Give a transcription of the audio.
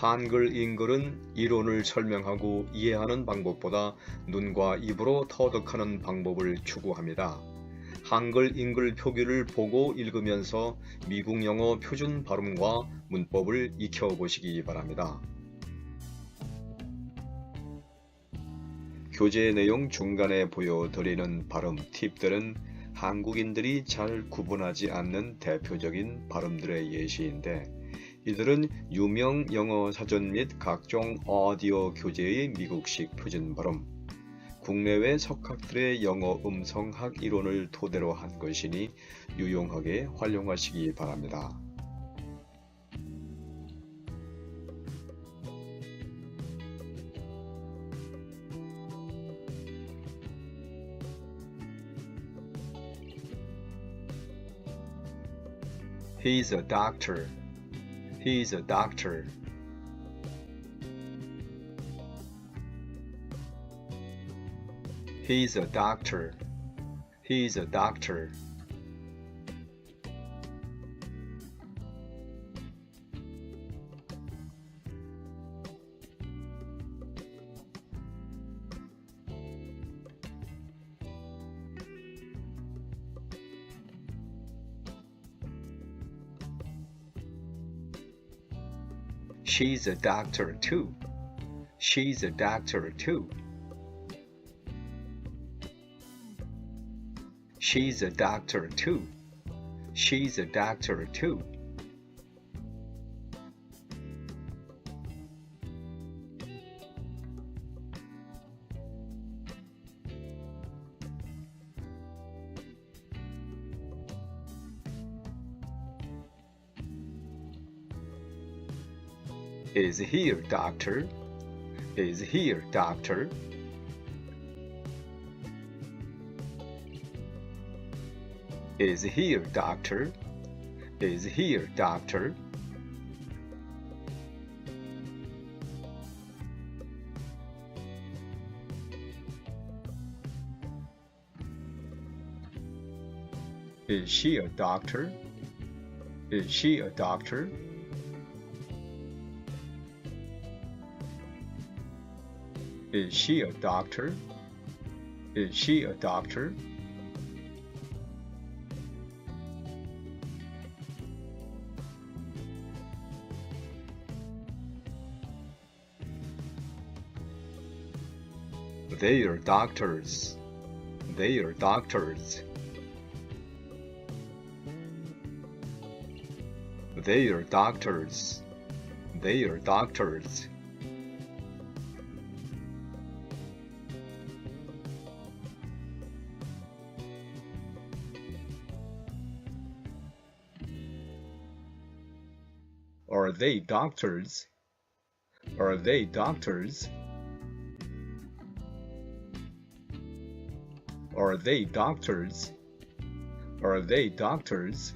한글 인글은 이론을 설명하고 이해하는 방법보다 눈과 입으로 터득하는 방법을 추구합니다. 한글 인글 표기를 보고 읽으면서 미국 영어 표준 발음과 문법을 익혀보시기 바랍니다. 교재 내용 중간에 보여드리는 발음 팁들은 한국인들이 잘 구분하지 않는 대표적인 발음들의 예시인데 이들은 유명 영어 사전 및 각종 오디오 교재의 미국식 표준 발음, 국내외 석학들의 영어 음성학 이론을 토대로 한 것이니 유용하게 활용하시기 바랍니다. He's a doctor. He's a doctor. He is a doctor. He's a doctor. She's a doctor too. She's a doctor too. She's a doctor too. She's a doctor too. Is here, doctor. Is here, doctor. Is here, doctor. Is here, doctor. Is she a doctor? Is she a doctor? Is she a doctor? Is she a doctor? They are doctors. They are doctors. They are doctors. They are doctors. Are they doctors? Are they doctors? Are they doctors? Are they doctors?